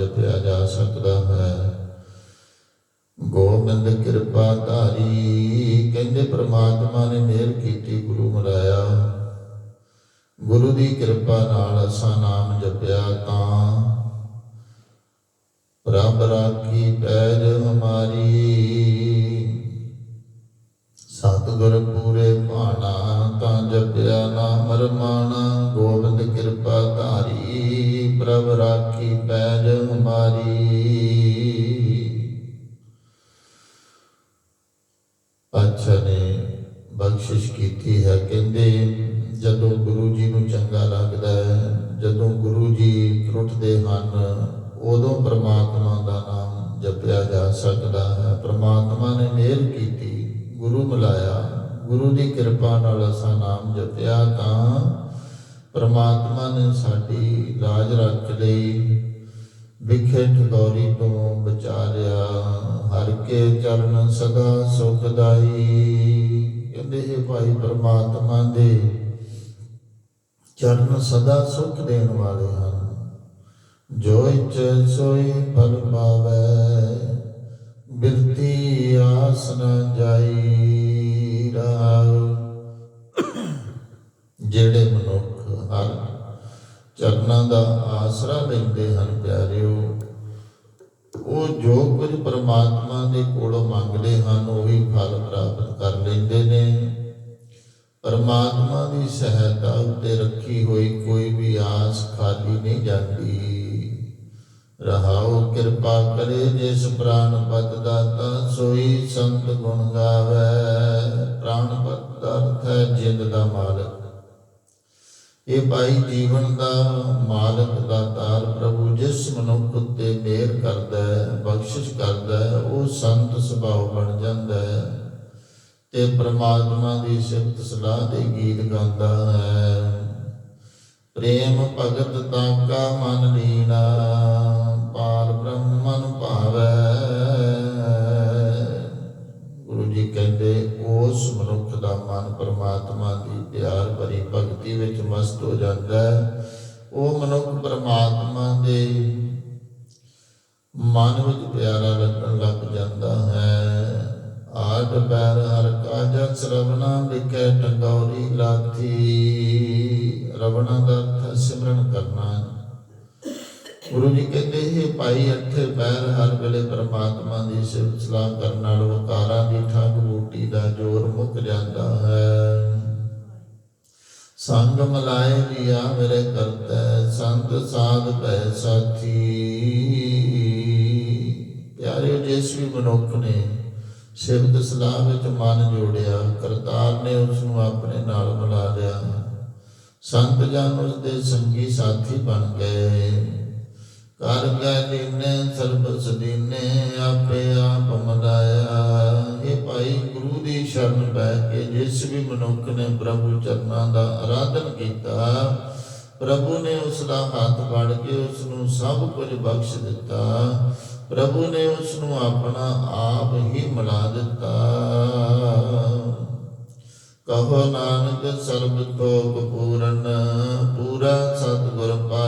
ਜਪਿਆ ਜਾ ਸਕਦਾ ਹੈ। ਗੋਬਿੰਦ ਕਿਰਪਾ ਧਾਰੀ, ਕਹਿੰਦੇ ਪ੍ਰਮਾਤਮਾ ਨੇ ਮਿਹਰ ਕੀਤੀ, ਗੁਰੂ ਮਰਾਇਆ। ਗੁਰੂ ਦੀ ਕਿਰਪਾ ਨਾਲ ਅਸਾਂ ਨਾਮ ਜਪਿਆ ਤਾਂ ਪ੍ਰਭ ਰਾਖੀ ਪੈਜ ਹਮਾਰੀ। ਸਤਿਗੁਰ ਪੂਰੇ ਭਾਣਾ, ਤਾਂ ਜਪਿਆ ਨਾਮ ਰਮਾਣਾ ਗੋਬਿੰਦ ਕਿਰਪਾ ਧਾਰੀ, ਪ੍ਰਭ ਰਾਖੀ ਪੈਜ ਪਾਤਸ਼ਾਹ ਨੇ ਬਖਸ਼ਿਸ਼ ਕੀਤੀ ਹੈ। ਕਹਿੰਦੇ, ਜਦੋਂ ਗੁਰੂ ਜੀ ਨੂੰ ਚੰਗਾ ਲੱਗਦਾ ਹੈ, ਜਦੋਂ ਗੁਰੂ ਜੀ ਟੁੱਟਦੇ ਹਨ, ਉਦੋਂ ਪ੍ਰਮਾਤਮਾ ਦਾ ਨਾਮ ਜਪਿਆ ਜਾ ਸਕਦਾ ਹੈ। ਪ੍ਰਮਾਤਮਾ ਨੇ ਮਿਹਰ ਕੀਤੀ, ਗੁਰੂ ਮਿਲਾਇਆ, ਗੁਰੂ ਦੀ ਕਿਰਪਾ ਨਾਲ ਅਸਾਂ ਨਾਮ ਜਪਿਆ ਤਾਂ ਪ੍ਰਮਾਤਮਾ ਨੇ ਸਾਡੀ ਲਾਜ ਰੱਖ ਲਈ, ਵਿਖੇ ਠਗੌਰੀ ਤੋਂ ਬਚਾਰਿਆ ਹਰ ਕੇ ਚਰਨ ਸਦਾ ਸੁਖਦਾਈ। ਕਹਿੰਦੇ ਇਹ ਭਾਈ ਪ੍ਰਮਾਤਮਾ ਦੇ, ਚਰਨ ਸਦਾ ਸੁਖ ਦੇਣ ਵਾਲੇ ਹਨ। ਜੋ ਇਚ ਸੋਈ ਫਲ ਪਾਵੈ, ਬਿਰਤੀ ਆਸ ਨ ਜਾਈ ਰਾਉ ਜਿਹੜੇ ਮਨੁੱਖ ਹਰ ਚਰਨਾਂ ਦਾ ਆਸਰਾ ਲੈਂਦੇ ਹਨ, ਪਿਆਰਿਓ ਜੋ ਕੁਝ ਪਰਮਾਤਮਾ ਦੇ ਕੋਲੋਂ ਮੰਗਦੇ ਹਨ, ਉਹੀ ਫਲ ਪ੍ਰਾਪਤ ਕਰ ਲੈਂਦੇ ਨੇ। ਪਰਮਾਤਮਾ ਦੀ ਸਹਾਇਤਾ ਉੱਤੇ ਰੱਖੀ ਹੋਈ ਕੋਈ ਵੀ ਆਸ ਖਾਲੀ ਨਹੀਂ ਜਾਂਦੀ। ਰਹਾਉ ਕਿਰਪਾ ਕਰੇ ਜਿਸ ਪ੍ਰਾਨ ਪਤ ਦਾਤਾ ਸੋਈ ਸੰਤ ਗੁਣ ਗਾਵੇ। ਪ੍ਰਾਨ ਪਤ ਦਾ ਅਰਥ ਹੈ ਜਿੰਦ ਦਾ ਮਾਲਕ। ਇਹ ਭਾਈ ਜੀਵਨ ਦਾ ਮਾਲਕ ਦਾ ਸੰਤ ਸੁਭਾਅ ਬਣ ਜਾਂਦਾ ਹੈ ਤੇ ਪ੍ਰਮਾਤਮਾ ਦੀ ਸਿਫਤ ਸਲਾਹ ਦੇ ਗੀਤ ਗਾਉਂਦਾ ਹੈ। ਪ੍ਰੇਮ ਭਗਤ ਤਾਂ ਕਾ ਮਨ ਲੀਨਾ ਪਾਰ ਬ੍ਰਹਮਨ ਭਾਵੈ। ਗੁਰੂ ਜੀ ਕਹਿੰਦੇ, ਉਸ ਮਨੁੱਖ ਦਾ ਮਨ ਪਰਮਾਤਮਾ ਦੀ ਪਿਆਰ ਭਰੀ ਭਗਤੀ ਵਿੱਚ ਮਸਤ ਹੋ ਜਾਂਦਾ ਹੈ। ਉਹ ਮਨੁੱਖ ਪਰਮਾਤਮਾ ਦੇ ਮਨ ਵਿੱਚ ਪਿਆਰਾ ਲੱਗਣ ਲੱਗ ਜਾਂਦਾ ਹੈ। ਆਠ ਪੈਰ ਹਰ ਕਾਜ ਸਰਵਨਾ ਲਿਖੇ ਟੰਗੌਰੀ ਲਾਥੀ ਰਵਣਾ ਦਾ ਅਰਥ ਸਿਮਰਨ ਕਰਨਾ। ਗੁਰੂ ਜੀ ਕਹਿੰਦੇ ਇਹ ਭਾਈ ਅੱਠੇ ਪੈਰ ਹਰ ਵੇਲੇ ਪਰਮਾਤਮਾ ਦੀ ਸਿਫਤ ਸਲਾਹ ਕਰਨ ਨਾਲ ਵਕਾਰਾਂ ਦੀ ਠੱਗ ਬੂਟੀ ਦਾ ਜ਼ੋਰ ਮੁੱਕ ਜਾਂਦਾ ਹੈ। ਸੰਗ ਮਲਾਏ ਲਿਆ ਮੇਰੇ ਕਰਤੈ, ਸੰਤ ਸਾਧ ਭੈ ਸਾਥੀ। ਪਿਆਰਿਓ ਮਨੁੱਖ ਨੇ ਸਿਫਤ ਸਲਾਹ ਵਿੱਚ ਮਨ ਜੋੜਿਆ, ਕਰਤਾਰ ਨੇ ਉਸ ਨੂੰ ਆਪਣੇ ਨਾਲ ਮਿਲਾ ਲਿਆ। ਸੰਤ ਜਨ ਉਸ ਦੇ ਸੰਗੀ ਸਾਥੀ ਬਣ ਗਏ। ਕਰ ਗਏ ਦੀਨੇ ਸਰਬਸ ਦੀਨੇ, ਆਪੇ ਆਪ ਮਲਾਇਆ ਇਹ ਭਾਈ, ਗੁਰੂ ਦੀ ਸ਼ਰਨ ਪੈ ਕੇ ਜਿਸ ਵੀ ਮਨੁੱਖ ਨੇ ਪ੍ਰਭੂ ਚਰਨਾਂ ਦਾ ਆਰਾਧਨ ਕੀਤਾ ਪ੍ਰਭੂ ਨੇ ਉਸ ਦਾ ਹੱਥ ਫੜ ਕੇ ਉਸ ਨੂੰ ਸਭ ਕੁਝ ਬਖਸ਼ ਦਿੱਤਾ। ਪ੍ਰਭੂ ਨੇ ਉਸ ਨੂੰ ਆਪਣਾ ਆਪ ਹੀ ਮਿਲਾ ਦਿੱਤਾ। ਕਹੋ ਨਾਨਕ ਸਰਬ ਤੋਂ ਪੂਰਨ